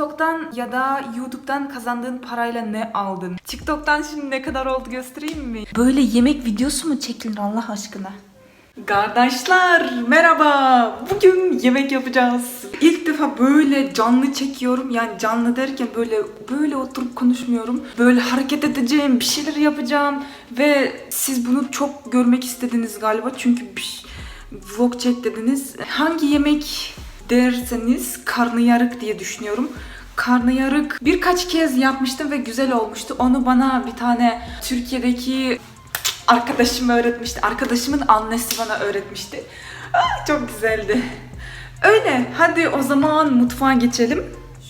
TikTok'tan ya da YouTube'dan kazandığın parayla ne aldın? TikTok'tan şimdi ne kadar oldu göstereyim mi? Böyle yemek videosu mu çekilir Allah aşkına? Kardeşler merhaba. Bugün yemek yapacağız. İlk defa böyle canlı çekiyorum. Yani canlı derken böyle böyle oturup konuşmuyorum. Böyle hareket edeceğim, bir şeyler yapacağım ve siz bunu çok görmek istediniz galiba. Çünkü bir vlog çek dediniz. Hangi yemek derseniz karnıyarık diye düşünüyorum. Karnıyarık birkaç kez yapmıştım ve güzel olmuştu. Onu bana bir tane Türkiye'deki arkadaşım öğretmişti. Arkadaşımın annesi bana öğretmişti. Aa, çok güzeldi. Öyle. Hadi o zaman mutfağa geçelim.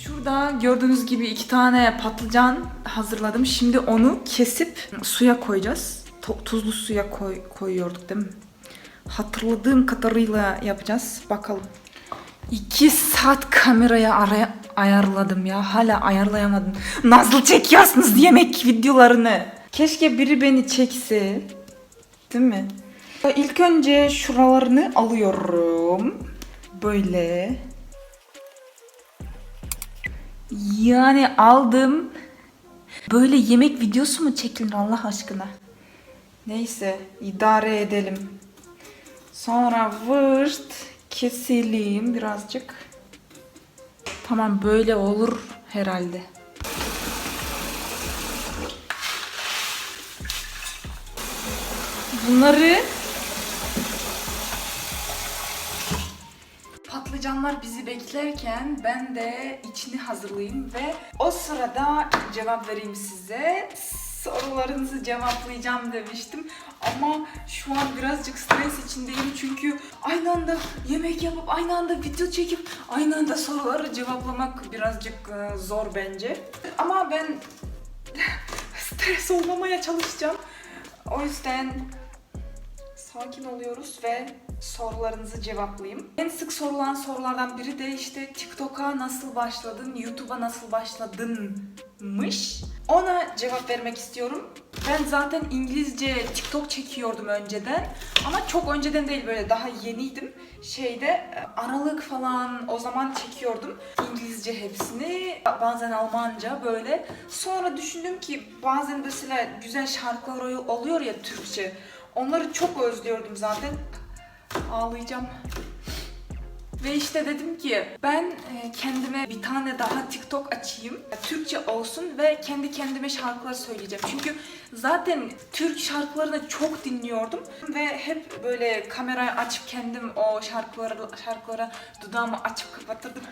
Şurada gördüğünüz gibi iki tane patlıcan hazırladım. Şimdi onu kesip suya koyacağız. Tuzlu suya koy- koyuyorduk değil mi? Hatırladığım kadarıyla yapacağız. Bakalım. İki saat kameraya araya ayarladım ya. Hala ayarlayamadım. Nasıl çekiyorsunuz yemek videolarını? Keşke biri beni çekse. Değil mi? İlk önce şuralarını alıyorum. Böyle. Yani aldım. Böyle yemek videosu mu çekilir Allah aşkına? Neyse idare edelim. Sonra vırt kesileyim birazcık. Tamam böyle olur herhalde. Bunları Patlıcanlar bizi beklerken ben de içini hazırlayayım ve o sırada cevap vereyim size. Sorularınızı cevaplayacağım demiştim ama şu an birazcık stres içindeyim çünkü aynı anda yemek yapıp aynı anda video çekip aynı anda soruları cevaplamak birazcık e, zor bence. Ama ben stres olmamaya çalışacağım. O yüzden sakin oluyoruz ve sorularınızı cevaplayayım. En sık sorulan sorulardan biri de işte TikTok'a nasıl başladın, YouTube'a nasıl başladınmış. Ona cevap vermek istiyorum. Ben zaten İngilizce TikTok çekiyordum önceden. Ama çok önceden değil böyle daha yeniydim. Şeyde e, Aralık falan o zaman çekiyordum. İngilizce hepsini. Bazen Almanca böyle. Sonra düşündüm ki bazen mesela güzel şarkılar oluyor ya Türkçe. Onları çok özlüyordum zaten. Ağlayacağım. Ve işte dedim ki ben e, kendime bir tane daha TikTok açayım. Türkçe olsun ve kendi kendime şarkılar söyleyeceğim. Çünkü zaten Türk şarkılarını çok dinliyordum ve hep böyle kamerayı açıp kendim o şarkılara şarkılara dudağımı açıp kapatırdım.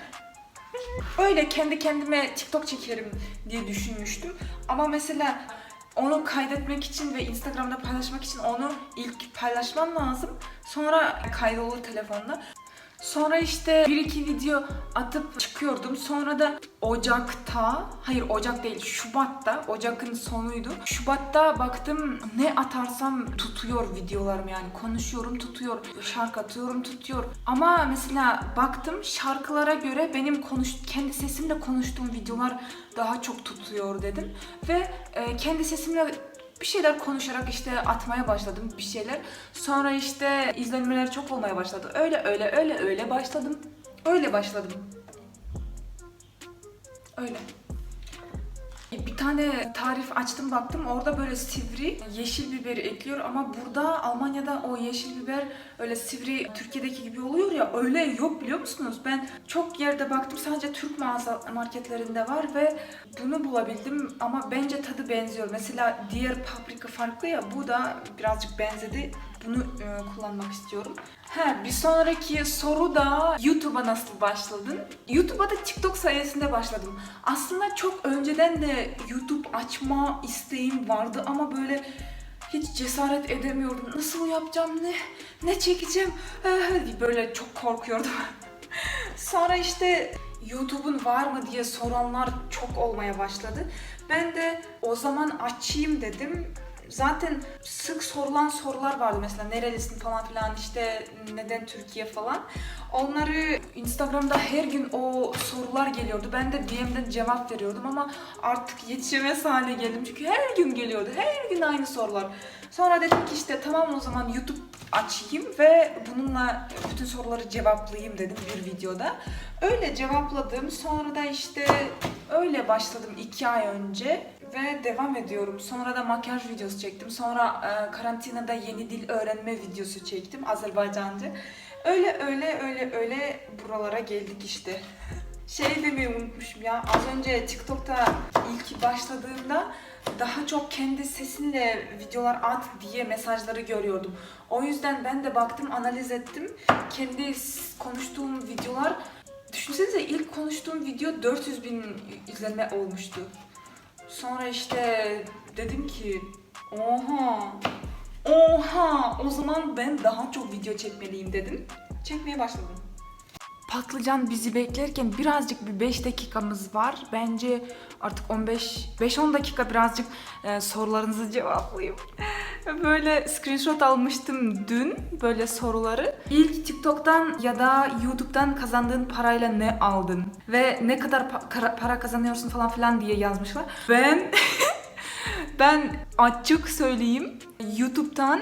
Öyle kendi kendime TikTok çekerim diye düşünmüştüm. Ama mesela onu kaydetmek için ve Instagram'da paylaşmak için onu ilk paylaşmam lazım. Sonra kaydolur telefonda. Sonra işte bir iki video atıp çıkıyordum. Sonra da Ocak'ta, hayır Ocak değil Şubat'ta, Ocak'ın sonuydu. Şubat'ta baktım ne atarsam tutuyor videolarım yani. Konuşuyorum tutuyor, şarkı atıyorum tutuyor. Ama mesela baktım şarkılara göre benim konuş kendi sesimle konuştuğum videolar daha çok tutuyor dedim. Ve e, kendi sesimle bir şeyler konuşarak işte atmaya başladım bir şeyler. Sonra işte izlenmeler çok olmaya başladı. Öyle öyle öyle öyle başladım. Öyle başladım. Öyle. Bir tane tarif açtım baktım orada böyle sivri yeşil biberi ekliyor ama burada Almanya'da o yeşil biber öyle sivri Türkiye'deki gibi oluyor ya öyle yok biliyor musunuz? Ben çok yerde baktım sadece Türk mağaza marketlerinde var ve bunu bulabildim ama bence tadı benziyor. Mesela diğer paprika farklı ya bu da birazcık benzedi. Bunu e, kullanmak istiyorum. Ha, bir sonraki soru da YouTube'a nasıl başladın? YouTube'a da TikTok sayesinde başladım. Aslında çok önceden de YouTube açma isteğim vardı ama böyle hiç cesaret edemiyordum. Nasıl yapacağım, ne ne çekeceğim? Eh, Böyle çok korkuyordum. Sonra işte YouTube'un var mı diye soranlar çok olmaya başladı. Ben de o zaman açayım dedim. Zaten sık sorulan sorular vardı mesela nerelisin falan filan işte neden Türkiye falan. Onları Instagram'da her gün o sorular geliyordu. Ben de DM'den cevap veriyordum ama artık yetişemez hale geldim. Çünkü her gün geliyordu. Her gün aynı sorular. Sonra dedim ki işte tamam o zaman YouTube açayım ve bununla bütün soruları cevaplayayım dedim bir videoda. Öyle cevapladım. Sonra da işte öyle başladım iki ay önce ve devam ediyorum. Sonra da makyaj videosu çektim. Sonra e, karantinada yeni dil öğrenme videosu çektim Azerbaycanca. Öyle öyle öyle öyle buralara geldik işte. Şey demeyi unutmuşum ya. Az önce TikTok'ta ilk başladığımda daha çok kendi sesinle videolar at diye mesajları görüyordum. O yüzden ben de baktım, analiz ettim. Kendi konuştuğum videolar Düşünsenize ilk konuştuğum video 400 bin izlenme olmuştu. Sonra işte dedim ki oha oha o zaman ben daha çok video çekmeliyim dedim. Çekmeye başladım. Patlıcan bizi beklerken birazcık bir 5 dakikamız var. Bence artık 15 5-10 dakika birazcık e, sorularınızı cevaplayayım. Böyle screenshot almıştım dün böyle soruları. İlk TikTok'tan ya da YouTube'dan kazandığın parayla ne aldın ve ne kadar pa- para kazanıyorsun falan filan diye yazmışlar. Ben ben açık söyleyeyim YouTube'dan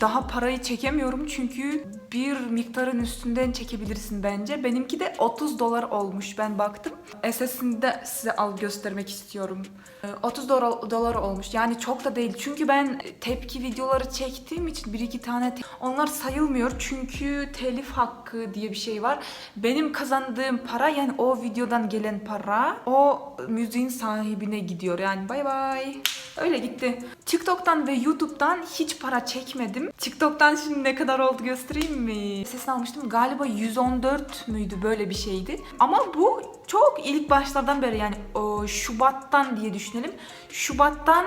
daha parayı çekemiyorum çünkü bir miktarın üstünden çekebilirsin bence. Benimki de 30 dolar olmuş ben baktım. SS'ini de size al göstermek istiyorum. Ee, 30 dolar, dolar olmuş yani çok da değil. Çünkü ben tepki videoları çektiğim için bir iki tane onlar sayılmıyor çünkü telif hakkı diye bir şey var. Benim kazandığım para yani o videodan gelen para o müziğin sahibine gidiyor yani bay bay. Öyle gitti. TikTok'tan ve YouTube'dan hiç para çekmedim. TikTok'tan şimdi ne kadar oldu göstereyim mi? Sesini almıştım. Galiba 114 müydü böyle bir şeydi. Ama bu çok ilk başlardan beri yani o Şubat'tan diye düşünelim. Şubat'tan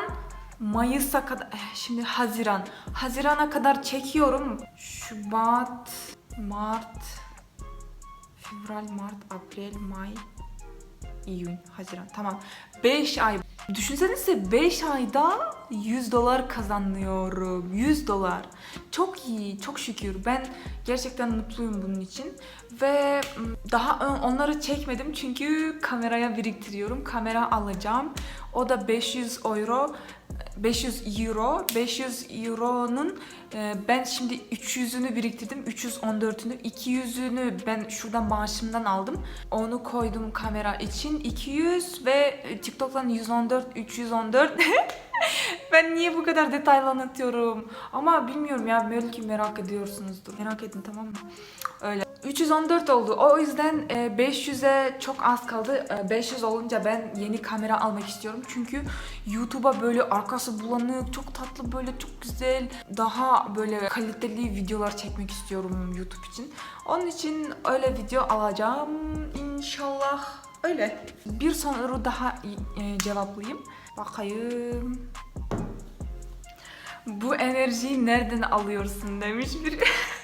Mayıs'a kadar eh, şimdi Haziran. Haziran'a kadar çekiyorum. Şubat, Mart, Fevral, Mart, April, May, İyun, Haziran. Tamam. 5 ay. Düşünsenize 5 ayda 100 dolar kazanıyorum. 100 dolar. Çok iyi, çok şükür. Ben gerçekten mutluyum bunun için. Ve daha onları çekmedim çünkü kameraya biriktiriyorum. Kamera alacağım. O da 500 euro. 500 euro. 500 euronun e, ben şimdi 300'ünü biriktirdim. 314'ünü. 200'ünü ben şuradan maaşımdan aldım. Onu koydum kamera için. 200 ve e, TikTok'tan 114, 314. ben niye bu kadar detaylı anlatıyorum? Ama bilmiyorum ya belki merak ediyorsunuzdur. Merak edin tamam mı? Öyle. 314 oldu. O yüzden e, 500'e çok az kaldı. E, 500 olunca ben yeni kamera almak istiyorum. Çünkü YouTube'a böyle arkası bulanık, çok tatlı böyle çok güzel, daha böyle kaliteli videolar çekmek istiyorum YouTube için. Onun için öyle video alacağım inşallah. Öyle. Bir soru daha e, cevaplayayım. Bakayım. Bu enerjiyi nereden alıyorsun demiş biri.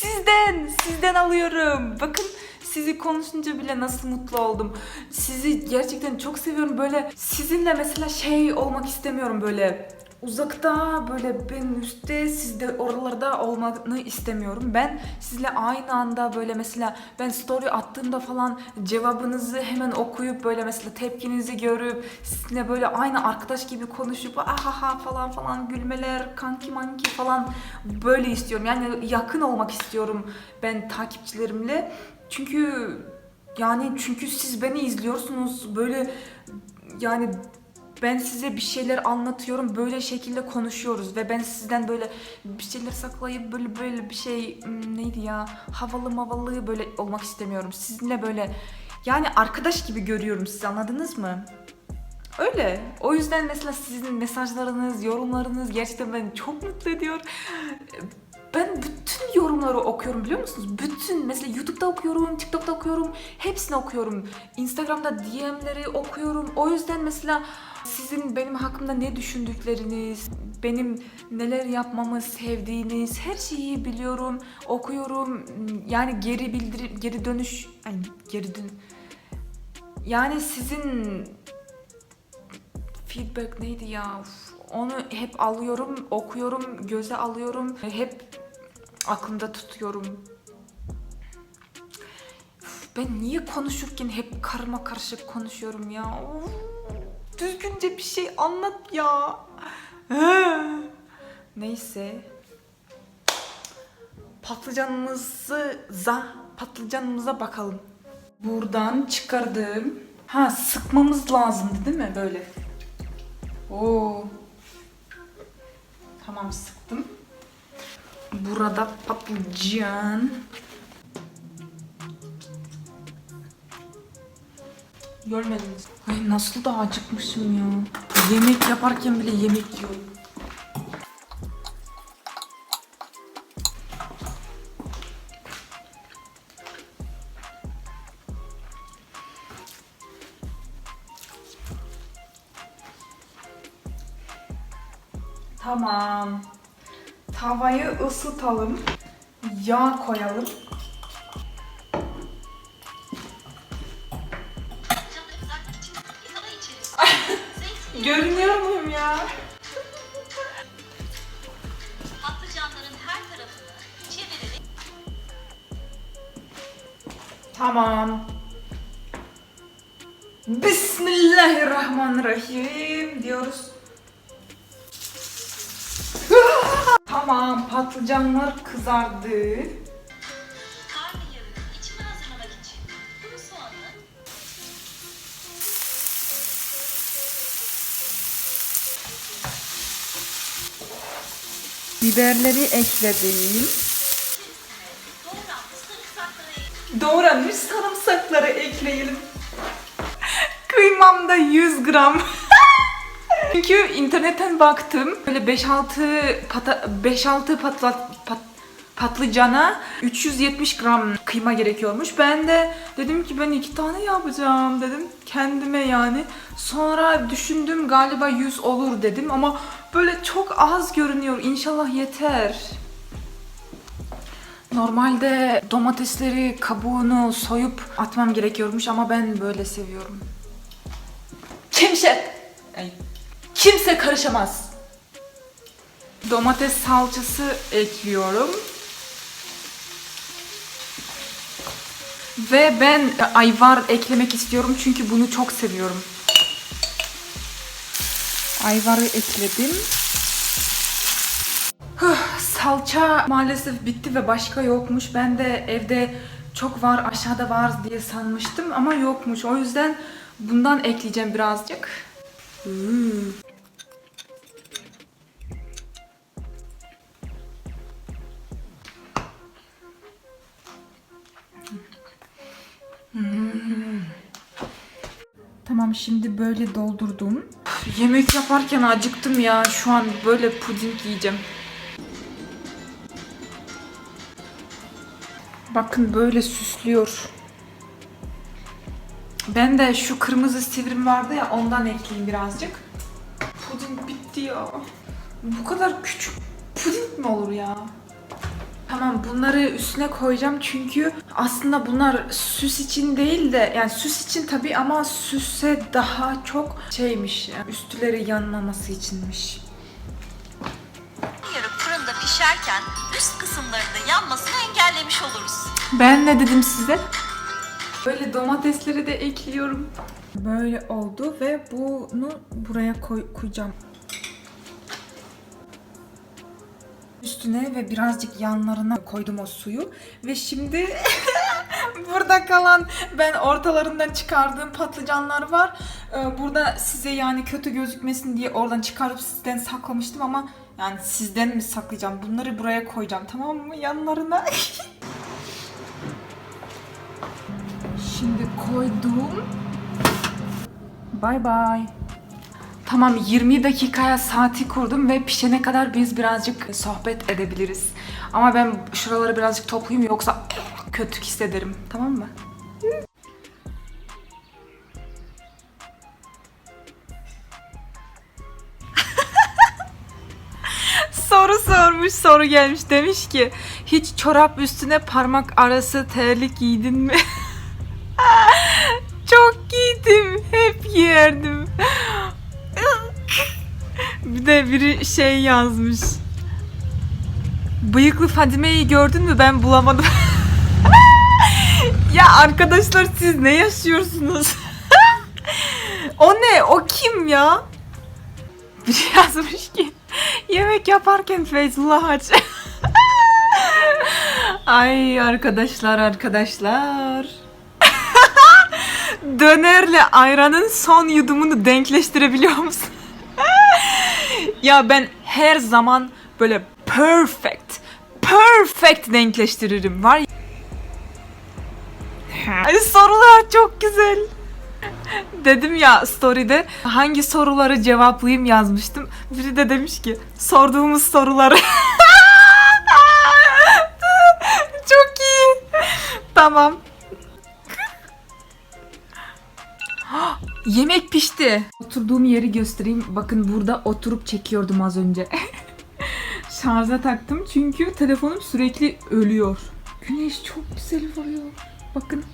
Sizden, sizden alıyorum. Bakın sizi konuşunca bile nasıl mutlu oldum. Sizi gerçekten çok seviyorum. Böyle sizinle mesela şey olmak istemiyorum böyle uzakta böyle ben üstte siz de oralarda olmanı istemiyorum. Ben sizle aynı anda böyle mesela ben story attığımda falan cevabınızı hemen okuyup böyle mesela tepkinizi görüp sizinle böyle aynı arkadaş gibi konuşup ahaha falan falan gülmeler kanki manki falan böyle istiyorum. Yani yakın olmak istiyorum ben takipçilerimle. Çünkü yani çünkü siz beni izliyorsunuz böyle yani ben size bir şeyler anlatıyorum böyle şekilde konuşuyoruz ve ben sizden böyle bir şeyler saklayıp böyle böyle bir şey hmm, neydi ya havalı mavalı böyle olmak istemiyorum. Sizinle böyle yani arkadaş gibi görüyorum sizi anladınız mı? Öyle. O yüzden mesela sizin mesajlarınız, yorumlarınız gerçekten beni çok mutlu ediyor. Ben bütün yorumları okuyorum biliyor musunuz? Bütün mesela YouTube'da okuyorum, TikTok'ta okuyorum, hepsini okuyorum. Instagram'da DM'leri okuyorum. O yüzden mesela sizin benim hakkımda ne düşündükleriniz, benim neler yapmamı sevdiğiniz her şeyi biliyorum, okuyorum. Yani geri bildirim, geri dönüş, ay geri dön. Yani sizin feedback neydi ya? Onu hep alıyorum, okuyorum, göze alıyorum, hep aklımda tutuyorum. Ben niye konuşurken hep karma karışık konuşuyorum ya? Of, düzgünce bir şey anlat ya. Neyse. patlıcanımızı za patlıcanımıza bakalım. Buradan çıkardım. Ha sıkmamız lazımdı değil mi böyle? Oo. Tamam sıktım. Burada patlıcan. Görmediniz. Ay nasıl da acıkmışım ya. Yemek yaparken bile yemek yiyorum. Tamam. Tavayı ısıtalım. Yağ koyalım. Tamam. Bismillahirrahmanirrahim diyoruz. tamam, patlıcanlar kızardı. Biberleri ekledim. Doğranmış sarımsakları ekleyelim. Kıymam da 100 gram. Çünkü internetten baktım. Böyle 5-6 pata 5-6 patlat pat, patlıcana 370 gram kıyma gerekiyormuş. Ben de dedim ki ben iki tane yapacağım dedim kendime yani. Sonra düşündüm galiba 100 olur dedim ama böyle çok az görünüyor. İnşallah yeter. Normalde domatesleri kabuğunu soyup atmam gerekiyormuş ama ben böyle seviyorum. Kimse, ay, kimse karışamaz. Domates salçası ekliyorum. Ve ben ayvar eklemek istiyorum çünkü bunu çok seviyorum. Ayvarı ekledim. Salça maalesef bitti ve başka yokmuş. Ben de evde çok var, aşağıda var diye sanmıştım ama yokmuş. O yüzden bundan ekleyeceğim birazcık. Hmm. Tamam şimdi böyle doldurdum. Yemek yaparken acıktım ya. Şu an böyle puding yiyeceğim. Bakın böyle süslüyor. Ben de şu kırmızı sivrim vardı ya ondan ekleyeyim birazcık. Puding bitti ya. Bu kadar küçük puding mi olur ya? Tamam bunları üstüne koyacağım çünkü aslında bunlar süs için değil de yani süs için tabii ama süse daha çok şeymiş yani üstleri yanmaması içinmiş. yarıp fırında pişerken üst kısımlarında yanmasını engellemiş oluruz. Ben ne dedim size? Böyle domatesleri de ekliyorum. Böyle oldu ve bunu buraya koy, koyacağım. Üstüne ve birazcık yanlarına koydum o suyu. Ve şimdi burada kalan ben ortalarından çıkardığım patlıcanlar var. Ee, Burada size yani kötü gözükmesin diye oradan çıkarıp sizden saklamıştım ama yani sizden mi saklayacağım? Bunları buraya koyacağım tamam mı? Yanlarına. Şimdi koydum. Bay bay. Tamam 20 dakikaya saati kurdum ve pişene kadar biz birazcık sohbet edebiliriz. Ama ben şuraları birazcık toplayayım yoksa kötü hissederim. Tamam mı? Sormuş, soru gelmiş. Demiş ki hiç çorap üstüne parmak arası terlik giydin mi? Çok giydim. Hep giyerdim. Bir de biri şey yazmış. Bıyıklı Fadime'yi gördün mü? Ben bulamadım. ya arkadaşlar siz ne yaşıyorsunuz? o ne? O kim ya? Biri yazmış ki yemek yaparken Feyzullah aç. Ay arkadaşlar arkadaşlar. Dönerle ayranın son yudumunu denkleştirebiliyor musun? ya ben her zaman böyle perfect, perfect denkleştiririm. Var ya. Sorular çok güzel. Dedim ya story'de hangi soruları cevaplayayım yazmıştım. Biri de demiş ki sorduğumuz soruları. Çok iyi. Tamam. Yemek pişti. Oturduğum yeri göstereyim. Bakın burada oturup çekiyordum az önce. Şarja taktım çünkü telefonum sürekli ölüyor. Güneş çok güzel vuruyor. Bakın.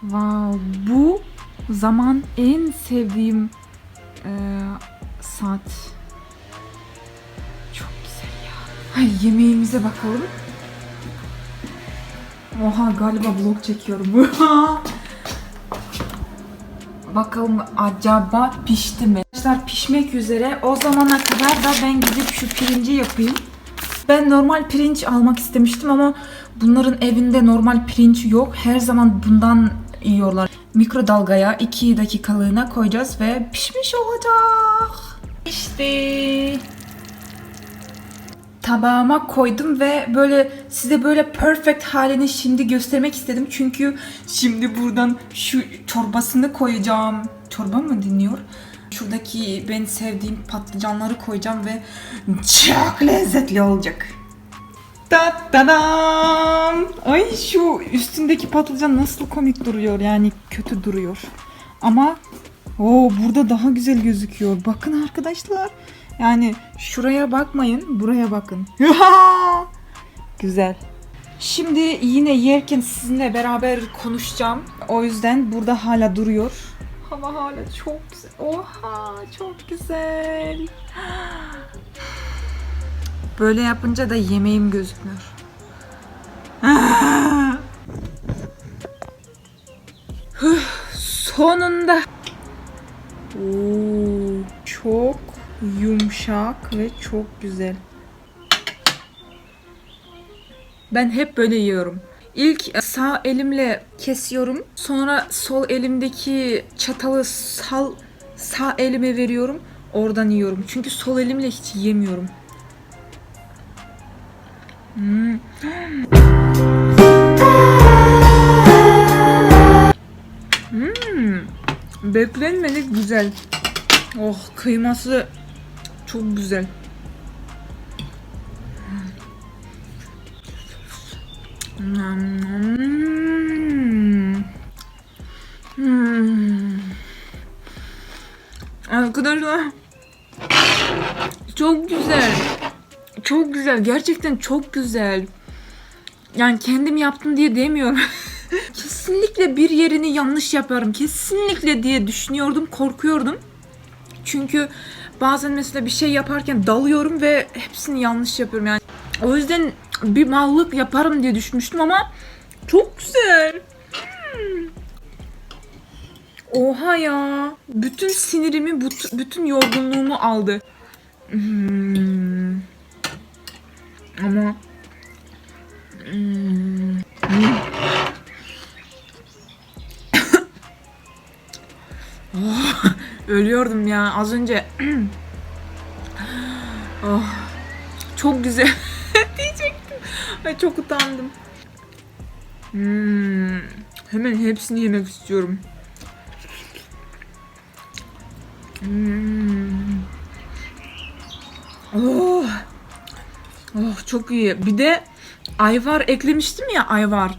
Wow, bu zaman en sevdiğim eee, saat. Çok güzel ya. Ay yemeğimize bakalım. Oha galiba vlog çekiyorum. Bakalım acaba pişti mi? Arkadaşlar pişmek üzere. O zamana kadar da ben gidip şu pirinci yapayım. Ben normal pirinç almak istemiştim ama bunların evinde normal pirinç yok. Her zaman bundan yiyorlar. Mikrodalgaya 2 dakikalığına koyacağız ve pişmiş olacak. İşte tabağıma koydum ve böyle size böyle perfect halini şimdi göstermek istedim. Çünkü şimdi buradan şu çorbasını koyacağım. Çorba mı dinliyor? Şuradaki ben sevdiğim patlıcanları koyacağım ve çok lezzetli olacak. Da da dam. Ay şu üstündeki patlıcan nasıl komik duruyor yani kötü duruyor. Ama o burada daha güzel gözüküyor. Bakın arkadaşlar. Yani şuraya bakmayın, buraya bakın. güzel. Şimdi yine yerken sizinle beraber konuşacağım. O yüzden burada hala duruyor. Hava hala çok güzel. Oha çok güzel. Böyle yapınca da yemeğim gözükmüyor. Sonunda. Oo, çok yumuşak ve çok güzel. Ben hep böyle yiyorum. İlk sağ elimle kesiyorum. Sonra sol elimdeki çatalı sal sağ elime veriyorum. Oradan yiyorum. Çünkü sol elimle hiç yemiyorum. Hmm. Hmm. Beklenmedik güzel. Oh kıyması çok güzel. Arkadaşlar çok güzel. Çok güzel. Gerçekten çok güzel. Yani kendim yaptım diye demiyorum. Kesinlikle bir yerini yanlış yaparım. Kesinlikle diye düşünüyordum, korkuyordum. Çünkü bazen mesela bir şey yaparken dalıyorum ve hepsini yanlış yapıyorum yani. O yüzden bir mallık yaparım diye düşünmüştüm ama çok güzel. Hmm. Oha ya. Bütün sinirimi, büt- bütün yorgunluğumu aldı. Hmm. Ama Hmm. oh, ölüyordum ya az önce. oh, çok güzel. Ay çok utandım. Hmm, hemen hepsini yemek istiyorum. Hmm. Oh. Oh çok iyi. Bir de ayvar eklemiştim ya ayvar.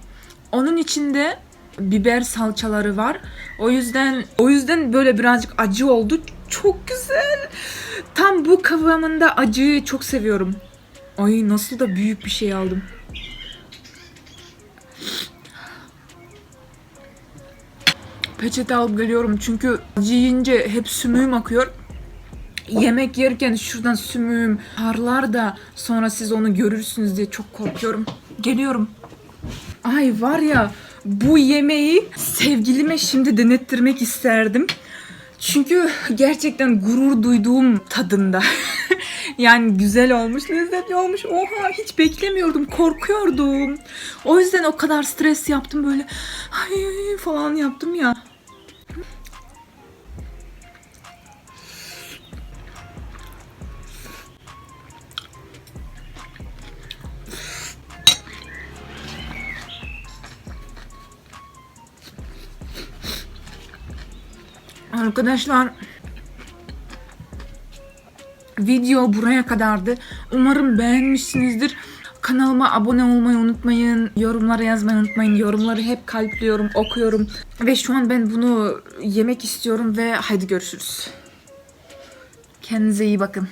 Onun içinde biber salçaları var. O yüzden o yüzden böyle birazcık acı oldu. Çok güzel. Tam bu kıvamında acıyı çok seviyorum. Ay nasıl da büyük bir şey aldım. Peçete alıp geliyorum çünkü yiyince hep sümüğüm akıyor. Yemek yerken şuradan sümüğüm parlar da sonra siz onu görürsünüz diye çok korkuyorum. Geliyorum. Ay var ya bu yemeği sevgilime şimdi denettirmek isterdim. Çünkü gerçekten gurur duyduğum tadında. Yani güzel olmuş, lezzetli olmuş. Oha hiç beklemiyordum, korkuyordum. O yüzden o kadar stres yaptım böyle. Ay falan yaptım ya. Arkadaşlar video buraya kadardı. Umarım beğenmişsinizdir. Kanalıma abone olmayı unutmayın. Yorumlara yazmayı unutmayın. Yorumları hep kalpliyorum, okuyorum. Ve şu an ben bunu yemek istiyorum ve haydi görüşürüz. Kendinize iyi bakın.